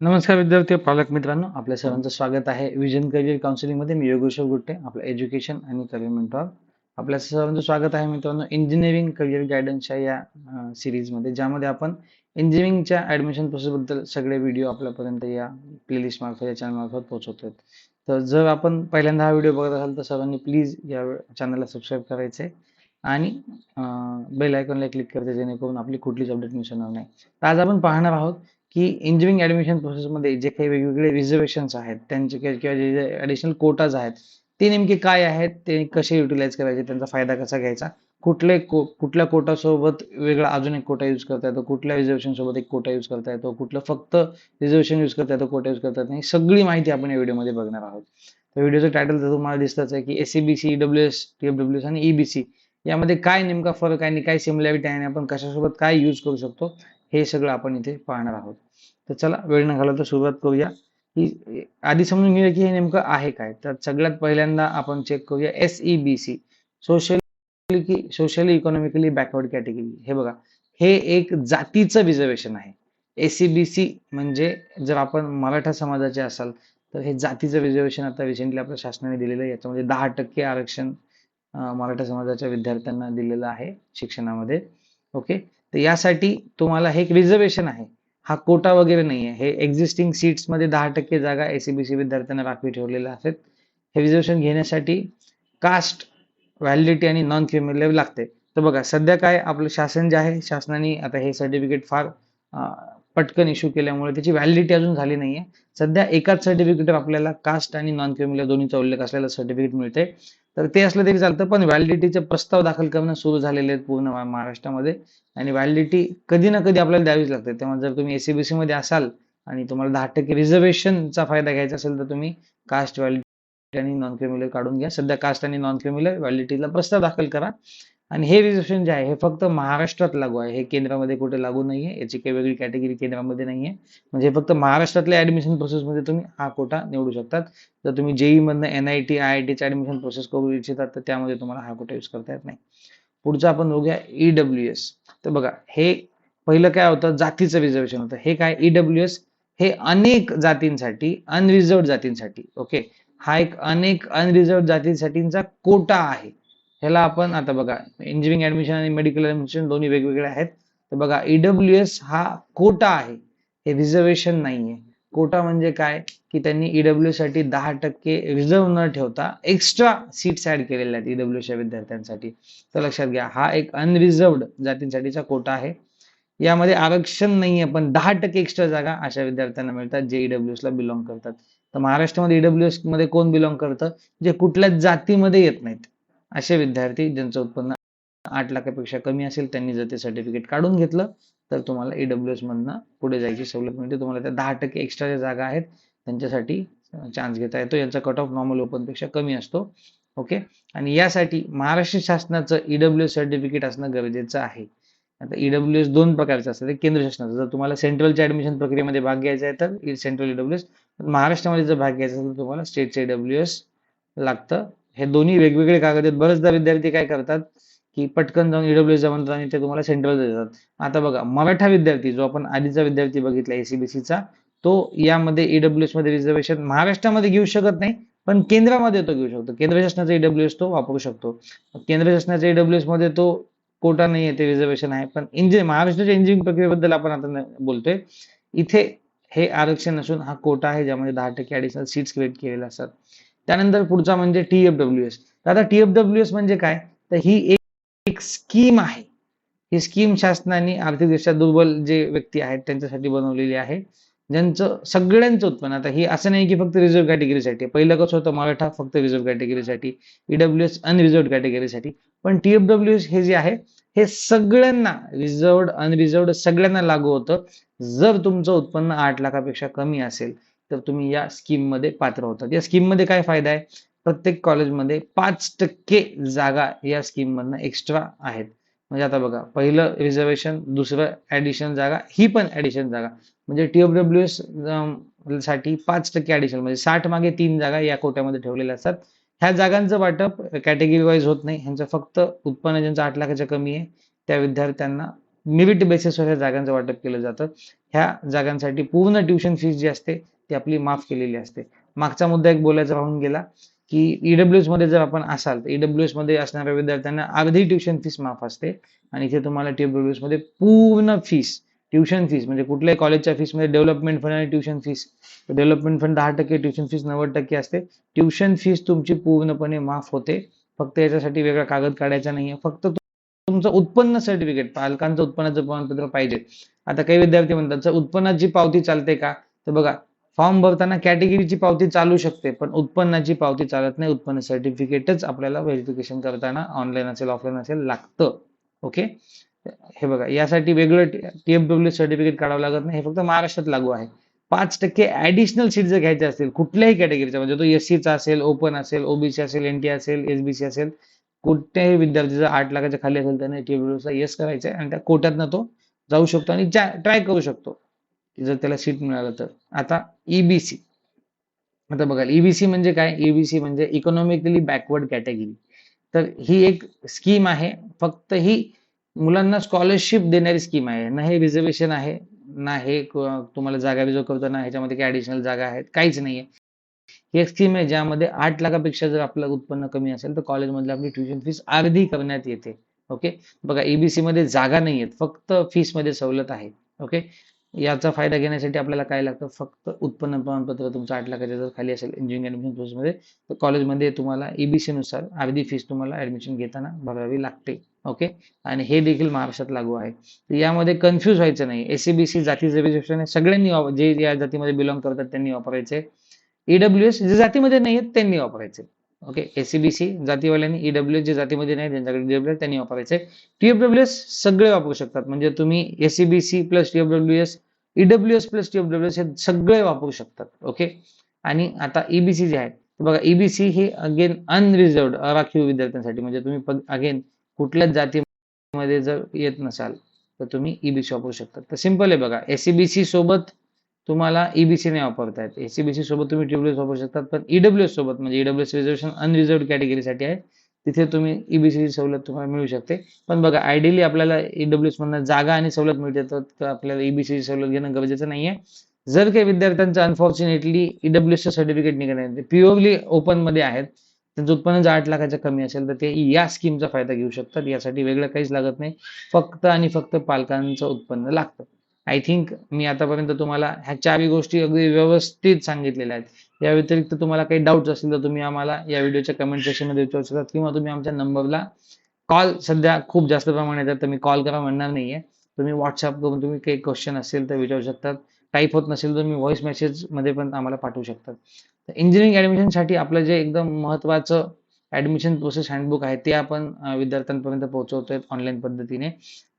नमस्कार विद्यार्थी पालक मित्रांनो आपल्या सर्वांचं स्वागत आहे. विजन करिअर काउन्सिलिंगमध्ये मी योगेश्वर गुट्टे आपलं एज्युकेशन आणि करिअर मेंटॉर आपल्या सर्वांचं स्वागत आहे मित्रांनो इंजिनिअरिंग करिअर गायडन्सच्या या सिरीजमध्ये ज्यामध्ये आपण इंजिनिअरिंगच्या ऍडमिशन प्रोसेस बद्दल सगळे व्हिडिओ आपल्यापर्यंत या प्लेलिस्ट मार्फत या चॅनल मार्फत पोहोचवतोय. तर जर आपण पहिल्यांदा हा व्हिडिओ बघत असाल तर सर्वांनी प्लीज या चॅनलला सबस्क्राईब करायचे आणि बेल आयकॉनला क्लिक करते जेणेकरून आपली कुठलीच अपडेट मिस होणार नाही. तर आज आपण पाहणार आहोत की इंजिनिअरिंग ऍडमिशन प्रोसेसमध्ये जे काही वेगवेगळे रिझर्वेशन्स आहेत त्यांचे किंवा जे जे ऍडिशनल कोटाज आहेत ते नेमके काय आहेत ते कसे युटिलाइज करायचे त्यांचा फायदा कसा घ्यायचा? कुठले को कुठल्या कोटासोबत वेगळा अजून एक कोटा यूज करता येतो? कुठल्या रिझर्वेशन सोबत एक कोटा यूज करता येतो? कुठलं फक्त रिझर्वेशन यूज करता येतो कोटा यूज करता येत नाही? सगळी माहिती आपण या व्हिडिओमध्ये बघणार आहोत. तर व्हिडिओचं टायटल तर तुम्हाला दिसतच आहे की SEBC W S W S आणि ईबीसी यामध्ये काय नेमका फरक आहे आणि काय सिमिलॅरिटी आहे आणि आपण कशासोबत काय यूज करू शकतो? हे सगळं आपण इथे पाहणार आहोत. तर चला वेळ न घालवता सुरुवात करूया. ही आधी समजून घेऊया की हे नेमकं आहे काय. तर सगळ्यात पहिल्यांदा आपण चेक करूया S E B C socially economically backward category हे बघा हे एक जातीचं रिझर्वेशन आहे. एसीबीसी म्हणजे जर आपण मराठा समाजाचे असाल तर हे जातीचं रिझर्वेशन आता रिसेंटली आपल्या शासनाने दिलेलं आहे. याच्यामध्ये दहा टक्के आरक्षण मराठा समाजाच्या विद्यार्थ्यांना दिलेलं आहे शिक्षणामध्ये. ओके तर यासाठी तुम्हाला हे एक रिझर्वेशन आहे. हा कोटा वगैरे नाही आहे हे एक्झिस्टिंग सीट्समध्ये दहा टक्के जागा एसीबीसी विद्यार्थ्यांना राखीव ठेवलेल्या आहेत. हे रिझर्वेशन घेण्यासाठी कास्ट व्हॅलिडिटी आणि नॉन क्रिमिनल लागते. तर बघा सध्या काय आपलं शासन जे आहे शासनाने आता हे सर्टिफिकेट फार पटकन इश्यू केल्यामुळे त्याची व्हॅलिडिटी अजून झाली नाहीये. सध्या एकाच सर्टिफिकेटवर आपल्याला कास्ट आणि नॉन क्रिमिनल दोन्हीचा उल्लेख असलेलं सर्टिफिकेट मिळते तर ते असलं तरी चालतं पण व्हॅलिडिटीचे प्रस्ताव दाखल करणं सुरू झालेले आहेत पूर्ण महाराष्ट्रामध्ये. आणि व्हॅलिडिटी कधी ना कधी आपल्याला द्यावीच लागते. तेव्हा जर तुम्ही एसीबीसी मध्ये असाल आणि तुम्हाला दहा टक्के रिझर्वेशनचा फायदा घ्यायचा असेल तर तुम्ही कास्ट व्हॅलिडिटी आणि नॉन क्रिमिनल काढून घ्या. सध्या कास्ट आणि नॉन क्रिमिनल व्हॅलिडिटीला प्रस्ताव दाखल करा. आणि हे रिझर्वेशन जे आहे हे फक्त महाराष्ट्रात लागू आहे. हे केंद्रामध्ये कुठे लागू नाहीये. याची काही वेगळी कॅटेगरी केंद्रामध्ये नाहीये. म्हणजे फक्त महाराष्ट्रातल्या ऍडमिशन प्रोसेसमध्ये तुम्ही हा कोटा निवडू शकतात. जर तुम्ही जेई मधनं N I T I I टीचं ऍडमिशन प्रोसेस करू इच्छितात तर त्यामध्ये तुम्हाला हा कोटा यूज करता येत नाही. पुढचं आपण बघूया ईडब्ल्यू एस तर बघा हे पहिलं काय होतं? जातीचं रिझर्वेशन होतं. हे काय? ईडब्ल्यू एस हे अनेक जातींसाठी अनरिझर्व जातींसाठी ओके हा एक अनेक अनरिझर्व जातींसाठीचा कोटा आहे. ह्याला आपण आता बघा इंजिनिअरिंग ऍडमिशन आणि मेडिकल ऍडमिशन दोन्ही वेगवेगळे आहेत. तर बघा ईडब्ल्यू एस हा कोटा आहे. हे रिझर्वेशन नाहीये. कोटा म्हणजे काय? की त्यांनी ईडब्ल्यू साठी दहा टक्के रिझर्व न ठेवता एक्स्ट्रा सीट्स ऍड केलेल्या आहेत ईडब्ल्यूच्या विद्यार्थ्यांसाठी. तर लक्षात घ्या हा एक अनरिझर्वड जातींसाठीचा कोटा आहे. यामध्ये आरक्षण नाहीये पण दहा टक्के एक्स्ट्रा जागा अशा विद्यार्थ्यांना मिळतात जे ईडब्ल्यू ला बिलॉंग करतात. तर महाराष्ट्रामध्ये ईडब्ल्यू मध्ये कोण बिलॉंग करतं? जे कुठल्याच जातीमध्ये येत नाहीत. असे विद्यार्थी ज्यांचं उत्पन्न आठ लाखापेक्षा कमी असेल त्यांनी जर ते सर्टिफिकेट काढून घेतलं तर तुम्हाला ईडब्ल्यू एस मधनं पुढे जायची सवलत मिळते. तुम्हाला त्या दहा टक्के एक्स्ट्रा ज्या जागा आहेत त्यांच्यासाठी चान्स घेता येतो. यांचा कट ऑफ नॉर्मल ओपनपेक्षा कमी असतो. ओके आणि यासाठी महाराष्ट्र शासनाचं ईडब्ल्यू सर्टिफिकेट असणं गरजेचं आहे. आता ईडब्ल्यू एस दोन प्रकारचे असतात. एक केंद्र शासनाचं. जर तुम्हाला सेंट्रलच्या ऍडमिशन प्रक्रियेमध्ये भाग घ्यायचा आहे तर सेंट्रल ईडब्ल्यू एस महाराष्ट्रामध्ये जर भाग घ्यायचा असेल तर तुम्हाला स्टेटचं ईडब्ल्यू एस लागतं. हे दोन्ही वेगवेगळे कागद आहेत. बरेचदा विद्यार्थी काय करतात की पटकन जाऊन ईडब्ल्यू एस म्हणतात आणि ते तुम्हाला सेंट्रल देतात. आता बघा मराठा विद्यार्थी जो आपण आधीचा विद्यार्थी बघितला एसीबीसीचा तो यामध्ये ईडब्ल्यू एसमध्ये रिझर्वेशन महाराष्ट्रामध्ये घेऊ शकत नाही पण केंद्रामध्ये तो घेऊ शकतो. केंद्र शासनाचा ईडब्ल्यू एस तो वापरू शकतो. केंद्र शासनाच्या ईडब्ल्यू एसमध्ये तो कोटा नाही आहे ते रिझर्वेशन आहे. पण इंजिन महाराष्ट्राच्या इंजिनिअरिंग प्रक्रियेबद्दल आपण आता बोलतोय. इथे हे आरक्षण नसून हा कोटा आहे ज्यामध्ये दहा टक्के ऍडिशनल सीट्स क्रिएट केलेल्या असतात. त्यानंतर पुढचा म्हणजे टीएफडब्ल्यू एस आता टीएफडब्ल्यू एस म्हणजे काय? तर ही एक एक स्कीम आहे. ही स्कीम शासनाने आर्थिकदृष्ट्या दुर्बल जे व्यक्ती आहेत त्यांच्यासाठी बनवलेली आहे. ज्यांचं सगळ्यांचं उत्पन्न आता ही असं नाही की फक्त रिझर्व्ह कॅटेगरीसाठी पहिलं कसं होतं मराठा फक्त रिझर्व्ह कॅटेगरीसाठी ईडब्ल्यू एस अनरिझर्व्ह कॅटेगरीसाठी पण टीएफडब्ल्यू एस हे जे आहे हे सगळ्यांना रिझर्व्ड अनरिझर्व्ड सगळ्यांना लागू होतं. जर तुमचं उत्पन्न आठ लाखापेक्षा कमी असेल तर तुम्ही या स्कीममध्ये पात्र होतात. या स्कीममध्ये काय फायदा आहे? प्रत्येक कॉलेजमध्ये पाच टक्के जागा या स्कीममधनं एक्स्ट्रा आहेत. म्हणजे आता बघा पहिलं रिझर्वेशन दुसरं ऍडिशन जागा ही पण ऍडिशन जागा. म्हणजे टीओब्ल्यू एससाठी पाच टक्के ऍडिशन म्हणजे साठ मागे तीन जागा या कोट्यामध्ये ठेवलेल्या असतात. ह्या जागांचं वाटप कॅटेगरी वाईज होत नाही. ह्यांचं फक्त उत्पन्न ज्यांचं आठ लाखाच्या कमी आहे त्या विद्यार्थ्यांना मेरिट बेसिसवर ह्या जागांचं वाटप केलं जातं. ह्या जागांसाठी पूर्ण ट्युशन फीस जी असते ती आपली माफ केलेली असते. मागचा मुद्दा एक बोलायचा राहून गेला की ईडब्ल्यूएसमध्ये जर आपण असाल तर ईडब्ल्यूएसमध्ये असणाऱ्या विद्यार्थ्यांना अर्धी ट्युशन फीस माफ असते. आणि इथे तुम्हाला टीडब्ल्यूएसमध्ये पूर्ण फीस ट्युशन फीस म्हणजे कुठल्याही कॉलेजच्या फीसमध्ये डेव्हलपमेंट फंड आणि ट्युशन फीस डेव्हलपमेंट फंड दहा टक्के ट्युशन फीस नव्वद टक्के असते. ट्युशन फीस तुमची पूर्णपणे माफ होते. फक्त याच्यासाठी वेगळा कागद काढायचा नाहीये. फक्त तुमचं उत्पन्न सर्टिफिकेट पालकांचं उत्पन्नाचं प्रमाणपत्र पाहिजे. आता काही विद्यार्थी म्हणतात उत्पन्नाची पावती चालते का? तर बघा फॉर्म भरताना कॅटेगरीची पावती चालू शकते पण उत्पन्नाची पावती चालत नाही. उत्पन्न सर्टिफिकेटच आपल्याला व्हेरिफिकेशन करताना ऑनलाईन असेल ऑफलाईन असेल लागतं. ओके हे बघा यासाठी वेगळं टीएफडब्ल्यू सर्टिफिकेट काढावं लागत नाही. हे फक्त महाराष्ट्रात लागू आहे. पाच टक्के ऍडिशनल सीट जर घ्यायचे असतील कुठल्याही कॅटेगरीचा म्हणजे तो एससीचा असेल ओपन असेल ओबीसी असेल एनटी असेल एसबीसी असेल कुठल्याही विद्यार्थी जर आठ लाखाच्या खाली असेल त्याने टीएफडब्ल्यूचा येस करायचा आहे आणि त्या कोट्यातनं तो जाऊ शकतो आणि ट्राय करू शकतो. जर त्याला सीट मिळालं तर. आता ईबीसी आता बघा ईबीसी म्हणजे काय? ईबीसी म्हणजे इकॉनॉमिकली बॅकवर्ड कॅटेगरी तर ही एक स्कीम आहे. फक्त ही मुलांना स्कॉलरशिप देणारी स्कीम आहे. ना हे रिझर्वेशन आहे ना हे तुम्हाला जागा रिझर्व करताना ह्याच्यामध्ये काही ऍडिशनल जागा आहेत. काहीच नाहीये. ही एक स्कीम आहे ज्यामध्ये आठ लाखापेक्षा जर आपलं उत्पन्न कमी असेल तर कॉलेजमधली आपली ट्युशन फीस अर्धी करण्यात येते. ओके बघा एबीसी मध्ये जागा नाही आहेत फक्त फीसमध्ये सवलत आहे. ओके याचा फायदा घेण्यासाठी आपल्याला काय लागतं? फक्त उत्पन्न प्रमाणपत्र तुमचं आठ लाखाच्या जर खाली असेल इंजिनिअरिंग ऍडमिशन कोर्समध्ये तर कॉलेजमध्ये तुम्हाला एबीसी नुसार अर्धी फीस तुम्हाला ऍडमिशन घेताना भरावी लागते. ओके आणि हे देखील महाराष्ट्रात लागू आहे. तर यामध्ये कन्फ्यूज व्हायचं नाही. एसीबीसी जातीचं रिझर्वेशन आहे. सगळ्यांनी जे या जातीमध्ये बिलॉंग करतात त्यांनी वापरायचे. ईडब्ल्यू एस जे जातीमध्ये नाही आहेत त्यांनी वापरायचे. ओके एसीबीसी जातीवाल्यांनी ईडब्ल्यू जे जातीमध्ये नाही त्यांच्याकडे डब्ल्यू त्यांनी वापरायचे टीएफडब्ल्यू एस सगळे वापरू शकतात. म्हणजे तुम्ही SEBC plus TFW S EW S plus TFW S हे सगळे वापरू शकतात. ओके आणि आता ईबीसी जे आहे बघा ईबीसी हे अगेन अनरिझर्वड अराखीव विद्यार्थ्यांसाठी. म्हणजे तुम्ही अगेन कुठल्याच जातीमध्ये जर येत नसाल तर तुम्ही ईबीसी वापरू शकता तर सिंपल आहे बघा. एसीबीसी सोबत तुम्हाला ईबीसी नाही वापरता येत. एसीबीसी सोबत तुम्ही टीडब्ल्यूएस वापरू शकतात पण ईडब्ल्यूएस सोबत म्हणजे ईडब्ल्यूएस रिझर्वेशन अनरिझर्व कॅटेगरीसाठी आहे. तिथे तुम्ही ईबीसी सवलत तुम्हाला मिळू शकते. पण बघा आयडियली आपल्याला ईडब्ल्यूएस मधनं जागा आणि सवलत मिळते तर आपल्याला ईबीसी सवलत घेणं गरजेचं नाहीये. जर काही विद्यार्थ्यांचं अनफॉर्च्युनेटली ईडब्ल्यूएसचं सर्टिफिकेट निघणार प्युअरली ओपनमध्ये आहेत त्यांचं उत्पन्न जर आठ लाखाच्या कमी असेल तर ते या स्कीमचा फायदा घेऊ शकतात. यासाठी वेगळं काहीच लागत नाही. फक्त आणि फक्त पालकांचं उत्पन्न लागतं. आय थिंक मी आतापर्यंत तुम्हाला ह्या चारही गोष्टी अगदी व्यवस्थित सांगितलेल्या आहेत. या व्यतिरिक्त तुम्हाला काही डाऊट असतील तर तुम्ही आम्हाला या व्हिडिओच्या कमेंट सेक्शनमध्ये विचारू शकता किंवा तुम्ही आमच्या नंबरला कॉल सध्या खूप जास्त प्रमाणात येतात तर मी कॉल करा म्हणणार नाहीये. तुम्ही व्हॉट्सअप करून तुम्ही काही क्वेश्चन असेल तर विचारू शकतात. टाईप होत नसेल तर तुम्ही व्हॉइस मेसेजमध्ये पण आम्हाला पाठवू शकतात. इंजिनिअरिंग ऍडमिशनसाठी आपलं जे एकदम महत्वाचं ऍडमिशन प्रोसेस हँडबुक आहे ते आपण विद्यार्थ्यांपर्यंत पोहोचवतोय ऑनलाईन पद्धतीने.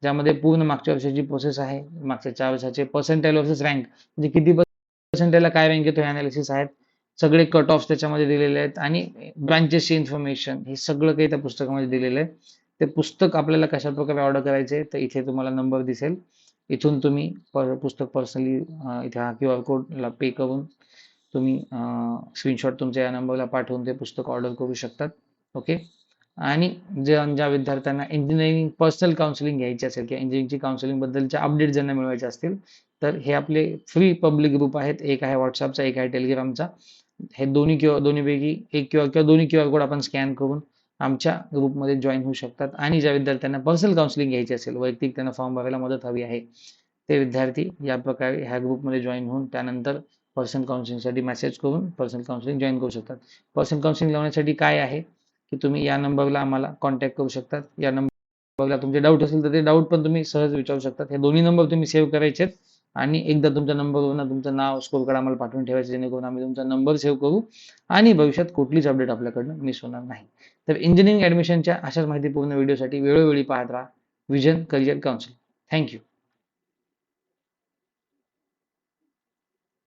ज्यामध्ये पूर्ण मागच्या वर्षाची प्रोसेस आहे. मागच्या चार वर्षाचे पर्सेंटाईल वर्सेस रँक म्हणजे किती पर्सेंटाईलला काय रँक येतो हे अनालिसिस आहेत. सगळे कट ऑफ त्याच्यामध्ये दिलेले आहेत. आणि ब्रांचेसची इन्फॉर्मेशन हे सगळं काही त्या पुस्तकामध्ये दिलेलं आहे. ते पुस्तक आपल्याला कशा प्रकारे ऑर्डर करायचे तर इथे तुम्हाला नंबर दिसेल. इथून तुम्ही पुस्तक पर्सनली इथे हा क्यू आर कोडला पे करून तुम्ही स्क्रीनशॉट तुमच्या या नंबरला पाठवून ते पुस्तक ऑर्डर करू शकतात. ओके आणि जे ज्या विद्यार्थ्यांना इंजिनिअरिंग पर्सनल काउन्सिलिंग घ्यायची असेल किंवा इंजिनिअरिंगची काउन्सिलिंग बद्दलच्या अपडेट ज्यांना मिळवायचे असतील तर हे आपले फ्री पब्लिक ग्रुप आहेत. एक आहे व्हॉट्सअपचा एक आहे टेलिग्रामचा हे दोन्ही किंवा दोन्हीपैकी एक किंवा किंवा दोन्ही क्यू आर कोड आपण स्कॅन करून आमच्या ग्रुपमध्ये जॉईन होऊ शकतात. आणि ज्या विद्यार्थ्यांना पर्सनल काउन्सिलिंग घ्यायची असेल वैयक्तिक त्यांना फॉर्म भरायला मदत हवी आहे ते विद्यार्थी या प्रकारे ह्या ग्रुपमध्ये जॉईन होऊन त्यानंतर पर्सनल काउन्सिलिंगसाठी मेसेज करून पर्सनल काउन्सिलिंग जॉईन करू शकतात. पर्सनल काउन्सिलिंग लावण्यासाठी काय आहे? की तुम्ही या नंबरला आम्हाला कॉन्टॅक्ट करू शकतात. या नंबरला तुमचे डाऊट असेल तर ते डाऊट पण तुम्ही सहज विचारू शकतात. हे दोन्ही नंबर तुम्ही सेव्ह करायचे आणि एकदा तुमच्या नंबरवरून तुमचं नाव स्कोरकडे आम्हाला पाठवून ठेवायचं जेणेकरून आम्ही तुमचा नंबर सेव्ह करू आणि भविष्यात कुठलीच अपडेट आपल्याकडनं मिस होणार नाही. तर इंजिनिअरिंग ऍडमिशनच्या अशाच माहितीपूर्ण व्हिडिओसाठी वेळोवेळी पाहत राहा. Vision career council thank you